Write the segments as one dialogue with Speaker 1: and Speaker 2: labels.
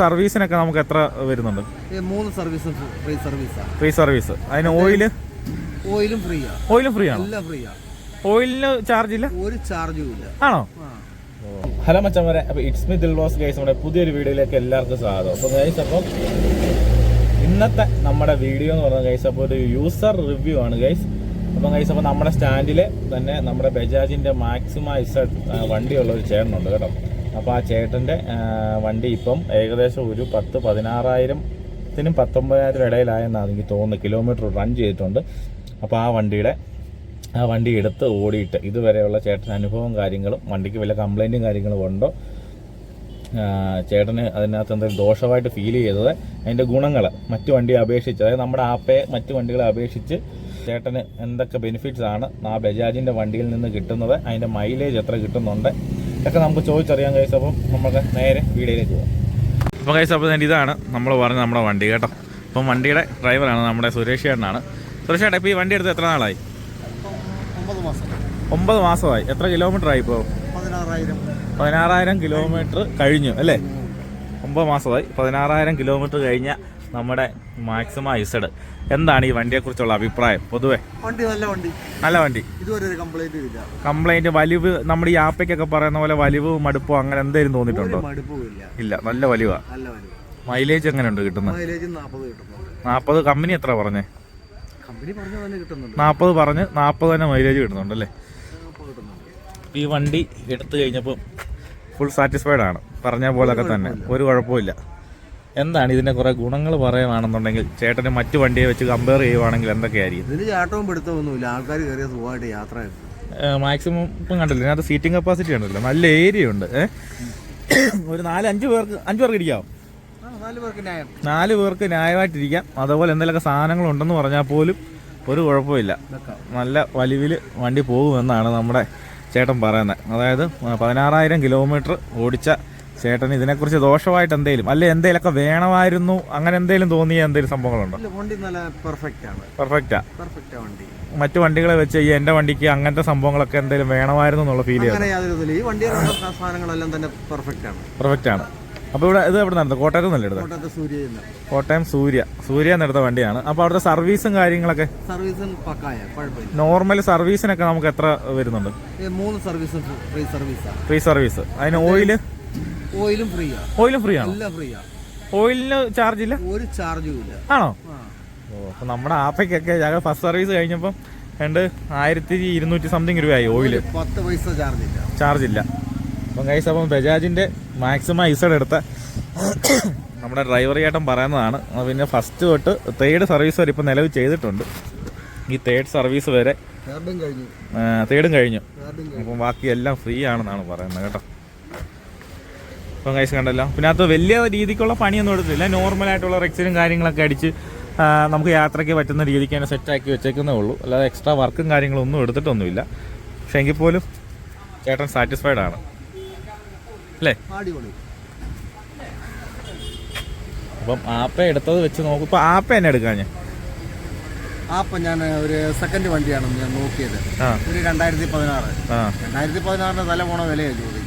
Speaker 1: സർവീസിനൊക്കെ നമുക്ക് എത്ര വരുന്നുണ്ട്?
Speaker 2: മൂന്ന് സർവീസും ഫ്രീ സർവീസാണ്
Speaker 1: ഫ്രീ സർവീസ്. അതിന് ഓയിൽ?
Speaker 2: ഓയിലും ഫ്രീയാ.
Speaker 1: ഓയിലും ഫ്രീ ആണ്
Speaker 2: എല്ലാം ഫ്രീയാ.
Speaker 1: ഓയിലിന് ചാർജ് ഇല്ല
Speaker 2: ഒരു ചാർജും ഇല്ല.
Speaker 1: ആണോ? ഹലോ മച്ചന്മാരെ അപ്പൊ ഇറ്റ്സ് മി ദിൽവാസ് ഗൈസ് നമ്മുടെ പുതിയൊരു വീഡിയോയിലേക്ക് എല്ലാവർക്കും സ്വാഗതം. അപ്പൊ ഗൈസ് അപ്പം ഇന്നത്തെ നമ്മുടെ വീഡിയോ എന്ന് പറഞ്ഞ ഗൈസ് അപ്പോൾ ഒരു യൂസർ റിവ്യൂ ആണ് ഗൈസ് അപ്പം ഗൈസ് അപ്പോൾ നമ്മുടെ സ്റ്റാൻഡിൽ തന്നെ നമ്മുടെ ബജാജിന്റെ മാക്സിമൈസ് വണ്ടിയുള്ള ഒരു ചേട്ടനുണ്ട് കേട്ടോ. അപ്പോൾ ആ ചേട്ടന്റെ വണ്ടി ഇപ്പം ഏകദേശം ഒരു പത്ത് പതിനാറായിരത്തിനും പത്തൊമ്പതിനായിരം ഇടയിലായെന്നാണ് എനിക്ക് തോന്നുന്നു കിലോമീറ്റർ റൺ ചെയ്തിട്ടുണ്ട്. അപ്പോൾ ആ വണ്ടിയുടെ ആ വണ്ടി എടുത്ത് ഓടിയിട്ട് ഇതുവരെയുള്ള ചേട്ടൻ അനുഭവം കാര്യങ്ങളും വണ്ടിക്ക് വല്ല കംപ്ലൈന്റും കാര്യങ്ങളും ഉണ്ടോ? ചേട്ടന് അതിനകത്ത് എന്തെങ്കിലും ദോഷമായിട്ട് ഫീൽ ചെയ്തത് അതിന്റെ ഗുണങ്ങൾ മറ്റു വണ്ടിയെ അപേക്ഷിച്ച് അതായത് നമ്മുടെ ആപ്പയെ മറ്റു വണ്ടികളെ അപേക്ഷിച്ച് ചേട്ടന് എന്തൊക്കെ ബെനിഫിറ്റ്സ് ആണ് ആ ബജാജിന്റെ വണ്ടിയിൽ നിന്ന് കിട്ടുന്നത് അതിന്റെ മൈലേജ് എത്ര കിട്ടുന്നുണ്ട് ഇതൊക്കെ നമുക്ക് ചോദിച്ചറിയാൻ കഴിച്ച അപ്പം നമുക്ക് നേരെ വീഡിയോയിലേക്ക് പോകാം അപ്പോൾ കഴിച്ച അപ്പോൾ ഇതാണ്. നമ്മൾ പറഞ്ഞ നമ്മുടെ വണ്ടി കേട്ടോ. അപ്പം വണ്ടിയുടെ ഡ്രൈവറാണ് നമ്മുടെ സുരേഷ് ചേട്ടനാണ്. സുരേഷ് ചേട്ടാ ഇപ്പോൾ ഈ വണ്ടി എടുത്ത് എത്ര നാളായി?
Speaker 2: ഒമ്പത് മാസം.
Speaker 1: ഒമ്പത് മാസമായി. എത്ര കിലോമീറ്റർ ആയി ഇപ്പോൾ
Speaker 2: പതിനാറായിരം.
Speaker 1: പതിനാറായിരം കിലോമീറ്റർ കഴിഞ്ഞു അല്ലേ? ഒമ്പത് മാസമായി. പതിനാറായിരം കിലോമീറ്റർ കഴിഞ്ഞ നമ്മുടെ മാക്സിമം ഐസഡ് എന്താണ് ഈ വണ്ടിയെക്കുറിച്ചുള്ള അഭിപ്രായം? പൊതുവേ.
Speaker 2: വണ്ടി നല്ല വണ്ടി.
Speaker 1: നല്ല വണ്ടി.
Speaker 2: ഇതുവരെ ഒരു കംപ്ലൈന്റും ഇല്ല.
Speaker 1: കംപ്ലൈന്റ് വലിവ് നമ്മുടെ ഈ ആപ്പയ്ക്കൊക്കെ പറയുന്ന പോലെ വലിവ് മടുപ്പോ അങ്ങനെ എന്തെങ്കിലും തോന്നിയിട്ടുണ്ടോ?
Speaker 2: ഇല്ല.
Speaker 1: നല്ല വലിവാ.
Speaker 2: നല്ല വണ്ടി
Speaker 1: മൈലേജ് എങ്ങനെയുണ്ട് കിട്ടുന്നത്?
Speaker 2: മൈലേജ് നാൽപ്പത് കിട്ടുന്നുണ്ട്
Speaker 1: നാൽപ്പത് കമ്പനി എത്ര പറഞ്ഞേ?
Speaker 2: കമ്പനി പറഞ്ഞ കിട്ടുന്നുണ്ട്.
Speaker 1: നാൽപ്പത് പറഞ്ഞ് നാൽപ്പത് തന്നെ മൈലേജ് കിട്ടുന്നുണ്ട്. അല്ലേ ഈ വണ്ടി എടുത്തു കഴിഞ്ഞപ്പോൾ ഫുൾ സാറ്റിസ്ഫൈഡ് ആണ്. പറഞ്ഞ പോലൊക്കെ തന്നെ. ഒരു കുഴപ്പമില്ല. എന്താണ് ഇതിന്റെ കുറെ ഗുണങ്ങൾ പറയുകയാണെന്നുണ്ടെങ്കിൽ ചേട്ടന് മറ്റു വണ്ടിയെ വെച്ച് കമ്പയർ ചെയ്യുവാണെങ്കിൽ എന്തൊക്കെയായിരിക്കും?
Speaker 2: ഇതിന് ചാട്ടവും പിടുത്തമൊന്നുമില്ല ആൾക്കാർ കയറിയ സുഖമായിട്ട് യാത്ര
Speaker 1: മാക്സിമം ഇപ്പം കണ്ടില്ല അത് സീറ്റിംഗ് കപ്പാസിറ്റി ഉണ്ടല്ലോ. നല്ല ഏരിയ ഉണ്ട്? ഒരു നാല് അഞ്ച് പേർക്ക് അഞ്ച് പേർക്ക് ഇരിക്കാം
Speaker 2: നാല് പേർക്ക് ന്യായം.
Speaker 1: നാല് പേർക്ക് ന്യായമായിട്ടിരിക്കാം. അതുപോലെ എന്തെങ്കിലുമൊക്കെ സാധനങ്ങൾ ഉണ്ടെന്ന് പറഞ്ഞാൽ പോലും ഒരു കുഴപ്പമില്ല. നല്ല വലിവിൽ വണ്ടി പോകുമെന്നാണ് നമ്മുടെ ചേട്ടൻ പറയുന്നത്. അതായത് പതിനാറായിരം കിലോമീറ്റർ ഓടിച്ച ചേട്ടൻ ഇതിനെക്കുറിച്ച് ദോഷമായിട്ട് എന്തെങ്കിലും അല്ലെ എന്തെങ്കിലുമൊക്കെ വേണമായിരുന്നു അങ്ങനെ എന്തെങ്കിലും തോന്നിയ എന്തെങ്കിലും സംഭവങ്ങളുണ്ടോ?
Speaker 2: വണ്ടി നല്ല പെർഫെക്റ്റ് ആണ്.
Speaker 1: പെർഫെക്റ്റാ
Speaker 2: പെർഫെക്റ്റ് വണ്ടി.
Speaker 1: മറ്റു വണ്ടികളെ വെച്ച് ഈ എന്റെ വണ്ടിക്ക് അങ്ങനത്തെ സംഭവങ്ങളൊക്കെ എന്തെങ്കിലും വേണമായിരുന്നു എന്നുള്ള ഫീൽ
Speaker 2: ഈ വണ്ടിയുടെ സാധനങ്ങളെല്ലാം തന്നെ പെർഫെക്റ്റ് ആണ്.
Speaker 1: പെർഫെക്റ്റ് ആണ്. അപ്പോൾ ഇവിടെ ഇത് എവിടെ നടന്നത്? കോട്ടയത്ത് നല്ല എടുത്തത്? കോട്ടയം സൂര്യ. സൂര്യ എന്നെടുത്ത വണ്ടിയാണ്. അപ്പോൾ അവിടുത്തെ സർവീസും കാര്യങ്ങളൊക്കെ? നോർമൽ സർവീസിനൊക്കെ നമുക്ക് എത്ര വരുന്നുണ്ട്?
Speaker 2: മൂന്ന് service free service
Speaker 1: free service അതിന് ഓയിൽ
Speaker 2: ഓയിലും ഫ്രീയാ
Speaker 1: ഓയിലും ഫ്രീ ആണോ?
Speaker 2: എല്ലാം ഫ്രീയാ
Speaker 1: ഓയിലിന് ചാർജ് ഇല്ല?
Speaker 2: ഒരു ചാർജും ഇല്ല.
Speaker 1: ആണോ? ഓ അപ്പോൾ നമ്മുടെ ആപ്പയ്ക്കൊക്കെ ഞങ്ങൾ ഫസ്റ്റ് സർവീസ് കഴിഞ്ഞപ്പം രണ്ട് ആയിരത്തി ഇരുന്നൂറ്റി സംതിങ് രൂപയായി
Speaker 2: ഓയിൽ. പത്ത് പൈസ ചാർജ് ഇല്ല.
Speaker 1: ചാർജ് ഇല്ല. അപ്പം കൈസ് അപ്പം ബജാജിന്റെ മാക്സിമം ഐസഡ് എടുത്ത നമ്മുടെ ഡ്രൈവർ ചേട്ടൻ പറയുന്നതാണ്. പിന്നെ ഫസ്റ്റ് തൊട്ട് തേർഡ് സർവീസ് വരെ ഇപ്പം നിലവിൽ ചെയ്തിട്ടുണ്ട്. ഈ തേർഡ് സർവീസ് വരെ
Speaker 2: തേർഡും കഴിഞ്ഞു.
Speaker 1: അപ്പം ബാക്കി എല്ലാം ഫ്രീ ആണെന്നാണ് പറയുന്നത് കേട്ടോ. ഇപ്പം കൈസ് കണ്ടല്ലോ. പിന്നെ അത് വലിയ രീതിക്കുള്ള പണിയൊന്നും എടുത്തില്ല. നോർമലായിട്ടുള്ള റെക്സിലും കാര്യങ്ങളൊക്കെ അടിച്ച് നമുക്ക് യാത്രയ്ക്ക് പറ്റുന്ന രീതിക്ക് തന്നെ സെറ്റാക്കി വെച്ചേക്കുന്നേ ഉള്ളൂ. അല്ലാതെ എക്സ്ട്രാ വർക്കും കാര്യങ്ങളും ഒന്നും എടുത്തിട്ടൊന്നുമില്ല. പക്ഷെ എങ്കിൽ പോലും ചേട്ടൻ സാറ്റിസ്ഫൈഡ് ആണ്. അല്ലേ? അപ്പം ആപ്പ എടുത്തത് വെച്ച് നോക്കും. ഇപ്പം ആപ്പ തന്നെ എടുക്കാൻ ഞാൻ.
Speaker 2: ആപ്പ ഞാൻ ഒരു സെക്കൻഡ് വണ്ടിയാണ് ഞാൻ നോക്കിയത്. ഒരു രണ്ടായിരത്തി പതിനാറ്. രണ്ടായിരത്തി പതിനാറിന് തല പോണ വിലയാണ് ചോദിക്കുന്നത്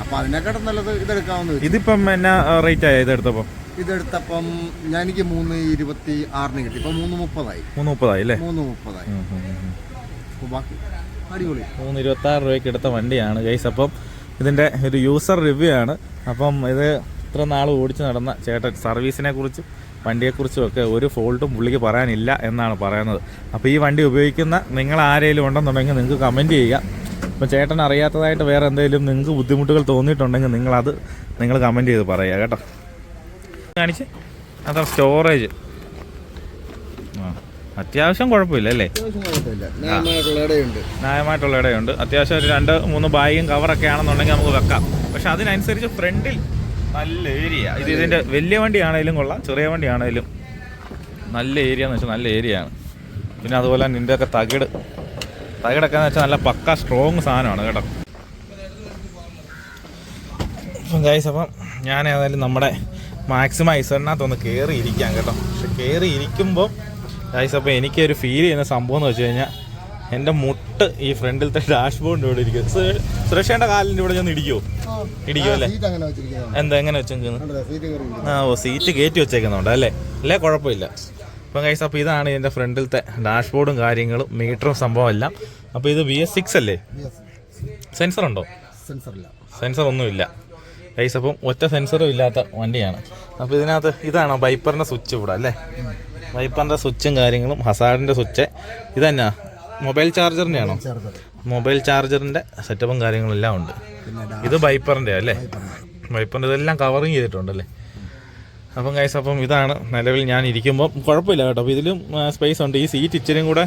Speaker 2: അപ്പം അതിനെക്കാട്ടും നല്ലത് ഇതെടുക്കാവുന്ന
Speaker 1: ഇതിപ്പം എന്നാ റേറ്റ് ആയ ഇതെടുത്തപ്പം?
Speaker 2: ഇതെടുത്തപ്പം ഞാൻ എനിക്ക് മൂന്ന് ഇരുപത്തി ആറിന് കിട്ടി. ഇപ്പം മൂന്ന് മുപ്പതായി.
Speaker 1: മൂന്ന് മുപ്പതായി അല്ലേ?
Speaker 2: മൂന്ന് മുപ്പതായി. അപ്പോൾ ബാക്കി അടിപൊളി.
Speaker 1: മൂന്ന് ഇരുപത്തി ആറ് രൂപയ്ക്ക് എടുത്ത വണ്ടിയാണ് ഗൈസ്. അപ്പം ഇതിന്റെ ഒരു യൂസർ റിവ്യൂ ആണ്. അപ്പം ഇത് ഇത്ര നാൾ ഓടിച്ച് നടന്ന ചേട്ടൻ സർവീസിനെ കുറിച്ചും വണ്ടിയെക്കുറിച്ചും ഒക്കെ ഒരു ഫോൾട്ടും പുള്ളിക്ക് പറയാനില്ല എന്നാണ് പറയുന്നത്. അപ്പോൾ ഈ വണ്ടി ഉപയോഗിക്കുന്ന നിങ്ങൾ ആരെങ്കിലും ഉണ്ടെന്നുണ്ടെങ്കിൽ നിങ്ങൾക്ക് കമന്റ് ചെയ്യുക. ഇപ്പം ചേട്ടൻ അറിയാത്തതായിട്ട് വേറെ എന്തെങ്കിലും നിങ്ങൾക്ക് ബുദ്ധിമുട്ടുകൾ തോന്നിയിട്ടുണ്ടെങ്കിൽ നിങ്ങളത് നിങ്ങൾ കമന്റ് ചെയ്ത് പറയുക കേട്ടോ. കാണിച്ച്. അതാ സ്റ്റോറേജ് ആ അത്യാവശ്യം കുഴപ്പമില്ല അല്ലേ?
Speaker 2: അത്യാവശ്യം കുഴപ്പമില്ല. ന്യായമായിട്ടുള്ള ഇടയുണ്ട്.
Speaker 1: അത്യാവശ്യം ഒരു രണ്ട് മൂന്ന് ബാഗും കവറൊക്കെ ആണെന്നുണ്ടെങ്കിൽ നമുക്ക് വെക്കാം. പക്ഷെ അതിനനുസരിച്ച് ഫ്രണ്ടിൽ നല്ല ഏരിയ ഇത് ഇതിന്റെ വലിയ ആണെങ്കിലും കൊള്ളാം ചെറിയ വണ്ടി ആണെങ്കിലും നല്ല ഏരിയ എന്ന് വെച്ചാൽ നല്ല ഏരിയ ആണ്. പിന്നെ അതുപോലെ തന്നെ ഇതിന്റെയൊക്കെ തകിട്. തകിടൊക്കെ എന്ന് വെച്ചാൽ നല്ല പക്ക സ്ട്രോങ് സാധനമാണ് കേട്ടോ. അപ്പം ഗൈസ് അപ്പം ഞാൻ ഏതായാലും നമ്മുടെ മാക്സിമം ഐസറിനകത്തൊന്ന് കയറി ഇരിക്കാം കേട്ടോ. പക്ഷെ കയറി ഇരിക്കുമ്പോൾ ഗൈസ് അപ്പോൾ എനിക്കൊരു ഫീൽ ചെയ്യുന്ന സംഭവം എന്ന് വെച്ച് കഴിഞ്ഞാൽ എന്റെ മുട്ട് ഈ ഫ്രണ്ടിലത്തെ ഡാഷ് ബോർഡിന്റെ ഇവിടെ ഇരിക്കും സുരക്ഷേന്റെ കാലിന്റെ ഇവിടെ ഞാൻ ഇടിക്കുമോ ഇടിക്കുമോ അല്ലേ? എന്താ എങ്ങനെ വെച്ചേക്കുന്നത് ആ ഓ സീറ്റ് കയറ്റി വെച്ചേക്കുന്നുണ്ട് അല്ലേ? അല്ലേ കുഴപ്പമില്ല. അപ്പം കൈസ് അപ്പോൾ ഇതാണ് ഇതിന്റെ ഫ്രണ്ടിലത്തെ ഡാഷ്ബോർഡും കാര്യങ്ങളും മീറ്ററും സംഭവം എല്ലാം. അപ്പോൾ ഇത് വി എസ് സിക്സ് അല്ലേ? സെൻസർ ഉണ്ടോ? സെൻസർ ഒന്നുമില്ല. കൈസ് അപ്പം ഒറ്റ സെൻസറും ഇല്ലാത്ത വണ്ടിയാണ്. അപ്പോൾ ഇതിനകത്ത് ഇതാണോ ബൈപ്പറിന്റെ സ്വിച്ച് ഇവിടെ അല്ലേ? വൈപ്പറിന്റെ സ്വിച്ചും കാര്യങ്ങളും ഹസാഡിന്റെ സ്വിച്ച് ഇതന്നാ? മൊബൈൽ ചാർജറിന്റെ ആണോ? മൊബൈൽ ചാർജറിന്റെ സെറ്റപ്പും കാര്യങ്ങളും എല്ലാം ഉണ്ട്. ഇത് ബൈപ്പറിന്റെ അല്ലേ? ബൈപ്പറിന്റെ ഇതെല്ലാം കവറിങ് ചെയ്തിട്ടുണ്ടല്ലേ അപ്പം കൈസ് അപ്പം ഇതാണ് നിലവിൽ ഞാൻ ഇരിക്കുമ്പോൾ കുഴപ്പമില്ല കേട്ടോ. അപ്പോൾ ഇതിലും സ്പേസ് ഉണ്ട്. ഈ സീറ്റ് ഇച്ചിരിയും കൂടെ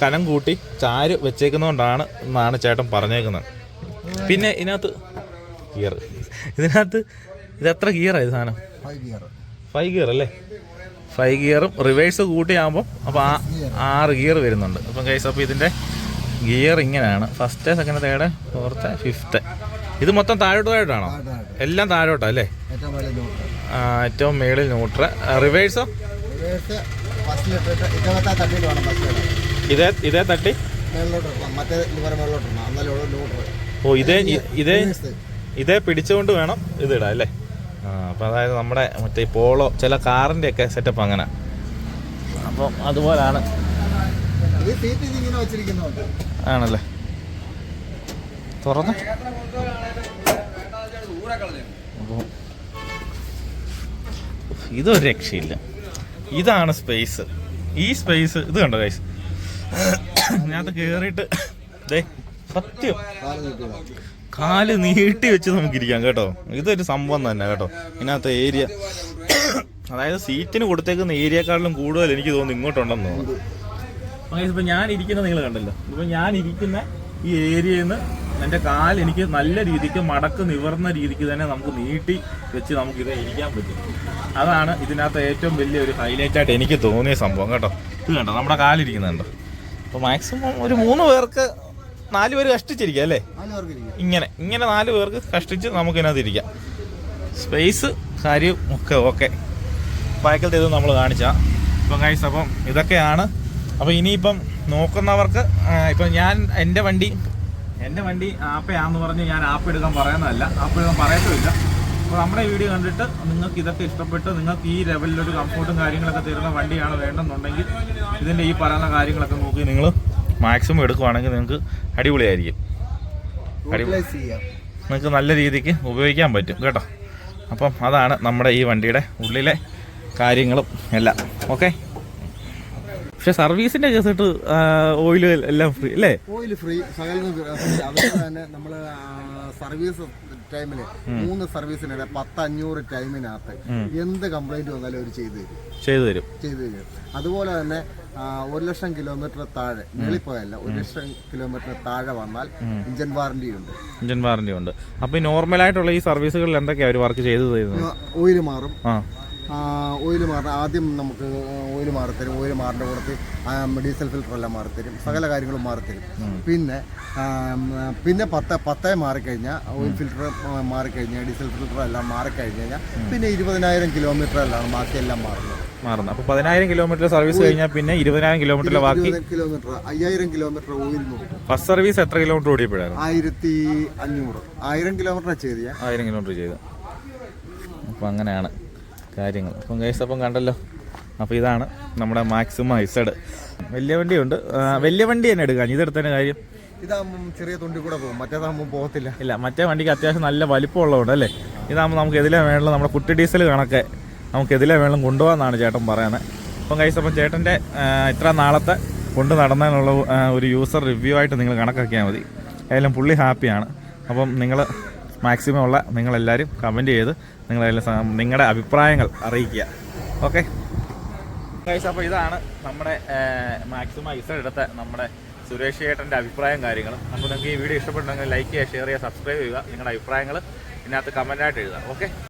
Speaker 1: കനം കൂട്ടി ചാര് വെച്ചേക്കുന്നതുകൊണ്ടാണ് എന്നാണ് ചേട്ടൻ പറഞ്ഞേക്കുന്നത്. പിന്നെ ഇതിനകത്ത് ഗിയർ ഇതിനകത്ത് ഇത് എത്ര ഗിയറാണ് ഇത് സാധനം?
Speaker 2: ഫൈവ് ഗിയർ
Speaker 1: അല്ലേ? ഫൈവ് ഗിയറും റിവേഴ്സ് കൂട്ടിയാകുമ്പോൾ അപ്പോൾ ആ ആറ് ഗിയർ വരുന്നുണ്ട്. അപ്പം കൈസ് അപ്പോൾ ഇതിന്റെ ഗിയർ ഇങ്ങനെയാണ്. First second third fourth fifth ഇത് മൊത്തം താഴോട്ടായിട്ടാണോ? താഴോട്ടാണോ എല്ലാം താഴോട്ടാ അല്ലേ?
Speaker 2: ഏറ്റവും
Speaker 1: മേളിൽ ന്യൂട്ര റിവേഴ്സോ ഇതേ ഇതേ തട്ടി? ഓ ഇതേ ഇതേ ഇതേ പിടിച്ചുകൊണ്ട് വേണം ഇത് ഇടാം അല്ലേ? ആ അപ്പം അതായത് നമ്മുടെ മറ്റേ ഈ പോളോ ചില കാറിന്റെ ഒക്കെ സെറ്റപ്പ് അങ്ങനെ. അപ്പം അതുപോലാണ്. ആണല്ലേ? തുറന്ന്. ഇതൊരു രക്ഷയില്ല. ഇതാണ് സ്പേസ് ഈ സ്പേസ് ഇത് കണ്ടോ ഗൈസ് ഞാനത് കയറിയിട്ട് സത്യം. കാൽ നീട്ടി വെച്ച് നമുക്കിരിക്കാം കേട്ടോ. ഇതൊരു സംഭവം തന്നെ കേട്ടോ. ഇതിനകത്ത് ഏരിയ അതായത് സീറ്റിന് കൊടുത്തേക്കുന്ന ഏരിയക്കാളിലും കൂടുതൽ എനിക്ക് തോന്നുന്നു ഇങ്ങോട്ടുണ്ടെന്ന് തോന്നുന്നു. ഇപ്പൊ ഞാൻ ഇരിക്കുന്നത് നിങ്ങൾ കണ്ടല്ലോ. ഇപ്പം ഞാൻ ഇരിക്കുന്ന ഈ ഏരിയയിൽ നിന്ന് എന്റെ കാൽ എനിക്ക് നല്ല രീതിക്ക് മടക്ക് നിവർന്ന രീതിക്ക് തന്നെ നമുക്ക് നീട്ടി വെച്ച് നമുക്കിത് ഇരിക്കാൻ പറ്റും. അതാണ് ഇതിനകത്ത് ഏറ്റവും വലിയ ഒരു ഹൈലൈറ്റ് ആയിട്ട് എനിക്ക് തോന്നിയ സംഭവം കേട്ടോ. ഇത് കണ്ടോ? നമ്മുടെ കാലിരിക്കുന്നുണ്ടോ. അപ്പോൾ മാക്സിമം ഒരു മൂന്ന് പേർക്ക് നാല് പേര് കഷ്ടിച്ചിരിക്കുക അല്ലേ? ഇങ്ങനെ ഇങ്ങനെ നാല് പേർക്ക് കഷ്ടിച്ച് നമുക്കിതിനകത്ത് ഇരിക്കാം. സ്പേസ് കാര്യം ഒക്കെ ഓക്കെ. ബാക്കിലത്തെ ഇത് നമ്മൾ കാണിച്ചാൽ ഇപ്പം കൈസ് അപ്പം ഇതൊക്കെയാണ്. അപ്പോൾ ഇനിയിപ്പം നോക്കുന്നവർക്ക് ഇപ്പം ഞാൻ എന്റെ വണ്ടി എന്റെ വണ്ടി ആപ്പയാന്ന് പറഞ്ഞ് ഞാൻ ആപ്പ് എടുക്കാൻ പറയുന്നതല്ല. ആപ്പ് എടുക്കാൻ പറയത്തുമില്ല. അപ്പോൾ നമ്മുടെ വീഡിയോ കണ്ടിട്ട് നിങ്ങൾക്ക് ഇതൊക്കെ ഇഷ്ടപ്പെട്ട് നിങ്ങൾക്ക് ഈ ലെവലിലൊരു കംഫോർട്ടും കാര്യങ്ങളൊക്കെ തരുന്ന വണ്ടിയാണ് വേണ്ടെന്നുണ്ടെങ്കിൽ ഇതിന്റെ ഈ പറയുന്ന കാര്യങ്ങളൊക്കെ നോക്കി നിങ്ങൾ മാക്സിമം എടുക്കുവാണെങ്കിൽ നിങ്ങൾക്ക് അടിപൊളിയായിരിക്കും. നിങ്ങൾക്ക് നല്ല രീതിക്ക് ഉപയോഗിക്കാൻ പറ്റും കേട്ടോ. അപ്പം അതാണ് നമ്മുടെ ഈ വണ്ടിയുടെ ഉള്ളിലെ കാര്യങ്ങളും എല്ലാം. ഓക്കെ പക്ഷെ സർവീസിന്റെ കേസിട്ട് ഓയിൽ എല്ലാം ഫ്രീ അല്ലേ?
Speaker 2: ഓയിൽ ഫ്രീ സകലം. അതുപോലെ തന്നെ നമ്മൾ സർവീസ് ടൈമിൽ മൂന്ന് സർവീസിനിടെ പത്ത് അഞ്ഞൂറ് ടൈമിനകത്ത് എന്ത് കംപ്ലൈന്റ് വന്നാലും അവർ ചെയ്തു തരും.
Speaker 1: ചെയ്തു തരും.
Speaker 2: ചെയ്തു തരും. അതുപോലെ തന്നെ ഒരു ലക്ഷം കിലോമീറ്റർ താഴെ മേളിപ്പോയല്ല ഒരു ലക്ഷം കിലോമീറ്റർ താഴെ വന്നാൽ ഇഞ്ചൻ വാറന്റി ഉണ്ട്.
Speaker 1: ഇഞ്ചൻ വാറന്റി ഉണ്ട്. അപ്പൊ നോർമൽ നോർമലായിട്ടുള്ള ഈ സർവീസുകളിൽ എന്തൊക്കെയാണ് അവർ വർക്ക് ചെയ്തു തരുന്നത്?
Speaker 2: ഓയിൽ മാറും. ഓയിൽ മാറുന്ന ആദ്യം നമുക്ക് ഓയിൽ മാറിത്തരും. ഓയിൽ മാറിന്റെ കൂടത്തിൽ ഡീസൽ ഫിൽറ്ററെല്ലാം മാറിത്തരും. സകല കാര്യങ്ങളും മാറിത്തരും. പിന്നെ പിന്നെ പത്ത് പത്തേ മാറിക്കഴിഞ്ഞാൽ ഓയിൽ ഫിൽറ്റർ മാറിക്കഴിഞ്ഞാൽ ഡീസൽ ഫിൽറ്റർ എല്ലാം മാറിക്കഴിഞ്ഞ് കഴിഞ്ഞാൽ പിന്നെ ഇരുപതിനായിരം കിലോമീറ്ററിലാണ് ബാക്കിയെല്ലാം മാറുന്നത്.
Speaker 1: മാറുന്നു അപ്പോൾ പതിനായിരം കിലോമീറ്റർ സർവീസ് കഴിഞ്ഞാൽ പിന്നെ ഇരുപതിനായിരം കിലോമീറ്ററിലെ ബാക്കി
Speaker 2: കിലോമീറ്റർ അയ്യായിരം കിലോമീറ്റർ ഓയിൽ
Speaker 1: ഫസ്റ്റ് സർവീസ് എത്ര കിലോമീറ്റർ ഓടിയപ്പോഴാണ്
Speaker 2: ആയിരത്തി അഞ്ഞൂറ്. ആയിരം കിലോമീറ്റർ ചെയ്ത്
Speaker 1: ആയിരം കിലോമീറ്റർ ചെയ്ത അപ്പോൾ അങ്ങനെയാണ്. കാര്യങ്ങൾ. അപ്പം ഗൈസ് അപ്പം കണ്ടല്ലോ. അപ്പോൾ ഇതാണ് നമ്മുടെ മാക്സിമം ഐസഡ് വലിയ വണ്ടിയുണ്ട്. വലിയ വണ്ടി തന്നെ എടുക്കാം. ഇതെടുത്തതിന് കാര്യം?
Speaker 2: ഇതാകുമ്പം ചെറിയ തൊണ്ടി കൂടെ പോകും. മറ്റേതാകുമ്പോൾ പോകത്തില്ല.
Speaker 1: ഇല്ല മറ്റേ വണ്ടിക്ക് അത്യാവശ്യം നല്ല വലിപ്പമുള്ളതുകൊണ്ട് അല്ലേ? ഇതാകുമ്പോൾ നമുക്ക് എതിലെ വേണം നമ്മുടെ കുട്ടി ഡീസൽ കണക്കെ നമുക്ക് എതിലെ വേണം കൊണ്ടുപോകാമെന്നാണ് ചേട്ടൻ പറയുന്നത്. അപ്പം കൈസ് അപ്പം ചേട്ടന്റെ ഇത്ര നാളത്തെ കൊണ്ട് നടന്നതിനുള്ള ഒരു യൂസർ റിവ്യൂ ആയിട്ട് നിങ്ങൾ കണക്കാക്കിയാൽ മതി. ഏതായാലും പുള്ളി ഹാപ്പിയാണ് അപ്പം നിങ്ങൾ മാക്സിമം ഉള്ള നിങ്ങളെല്ലാവരും കമന്റ് ചെയ്ത് നിങ്ങളെല്ലാം നിങ്ങളുടെ അഭിപ്രായങ്ങൾ അറിയിക്കുക. ഓക്കെ അപ്പോൾ ഇതാണ് നമ്മുടെ മാക്സിമം ഇസ എടുത്ത നമ്മുടെ സുരേഷ് ചേട്ടന്റെ അഭിപ്രായം കാര്യങ്ങളും. അപ്പോൾ നിങ്ങൾക്ക് ഈ വീഡിയോ ഇഷ്ടപ്പെട്ടുണ്ടെങ്കിൽ ലൈക്ക് ചെയ്യുക ഷെയർ ചെയ്യുക സബ്സ്ക്രൈബ് ചെയ്യുക. നിങ്ങളുടെ അഭിപ്രായങ്ങൾ ഇതിനകത്ത് കമന്റായിട്ട് എഴുതുക. ഓക്കെ